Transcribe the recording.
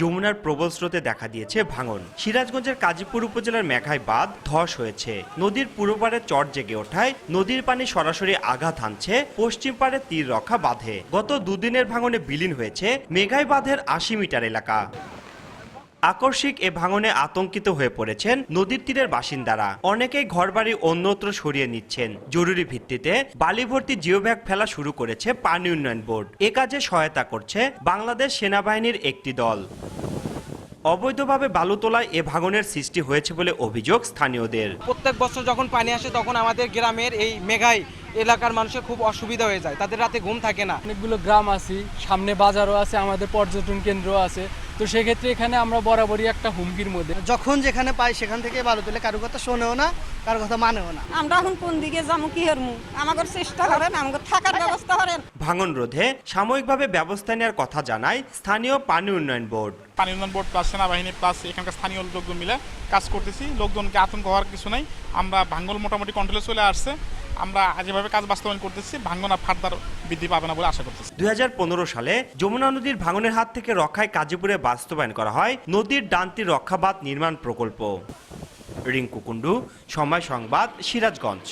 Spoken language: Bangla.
যমুনার প্রবল স্রোতে দেখা দিয়েছে ভাঙন। সিরাজগঞ্জের কাজীপুর উপজেলার মেঘাই বাঁধ ধস হয়েছে। নদীর পূর্ব পারে চর জেগে ওঠায় নদীর পানি সরাসরি আঘাত হানছে, পশ্চিম পারে তীর রক্ষা বাঁধে। গত দুদিনের ভাঙনে বিলীন হয়েছে মেঘাই বাঁধের আশি মিটার এলাকা। আকস্মিক এ ভাঙনে আতঙ্কিত হয়ে পড়েছেন নদীর তীরের বাসিন্দারা। অনেকেই ঘরবাড়ি অন্যত্র সরিয়ে নিচ্ছেন। জরুরি ভিত্তিতে বালি ভর্তি জিওব্যাগ ফেলা শুরু করেছে পানি উন্নয়ন বোর্ড। এ কাজে সহায়তা করছে বাংলাদেশ সেনাবাহিনীর একটি দল। অবৈধভাবে বালু তোলায় এ ভাঙনের সৃষ্টি হয়েছে বলে অভিযোগ স্থানীয়দের। প্রত্যেক বছর যখন পানি আসে তখন আমাদের গ্রামের এই মেঘাই এলাকার মানুষের খুব অসুবিধা হয়ে যায় তাদের রাতে ঘুম থাকে না। অনেকগুলো গ্রাম আছে সামনে বাজারও আছে আমাদের পর্যটন কেন্দ্র আছে। তো সেক্ষেত্রে এখানে আমরা বরাবরই একটা হুমকির মধ্যে। যখন যেখানে পাই সেখান থেকে বালু তুলে কারও কথা শোনেও না কারও কথা মানেও না। আমরা এখন কোন দিকে যাব কি হরমু আমাদের চেষ্টা করেন আমাদের থাকার ব্যবস্থা করেন। ভাঙন রোধে সাময়িকভাবে ব্যবস্থা নেওয়ার কথা জানায় স্থানীয় পানি উন্নয়ন বোর্ড। পানি উন্নয়ন বোর্ড প্লাস সেনাবাহিনী প্লাস এখানকার স্থানীয় লোকজন মিলে কাজ করতেছি। লোকজনকে আতঙ্ক হওয়ার কিছু নাই। আমরা ভাঙ্গল মোটামুটি কন্ট্রোলে চলে আসছে। আমরা যেভাবে কাজ বাস্তবায়ন করতেছি, ভাঙ্গনা আর ফার্দার বৃদ্ধি পাবে না বলে আশা করতেছি। দুই হাজার পনেরো সালে যমুনা নদীর ভাঙনের হাত থেকে রক্ষায় কাজীপুরে বাস্তবায়ন করা হয় নদীর ডান্তি রক্ষাবাদ নির্মাণ প্রকল্প। রিঙ্কু কুণ্ডু, সময় সংবাদ, সিরাজগঞ্জ।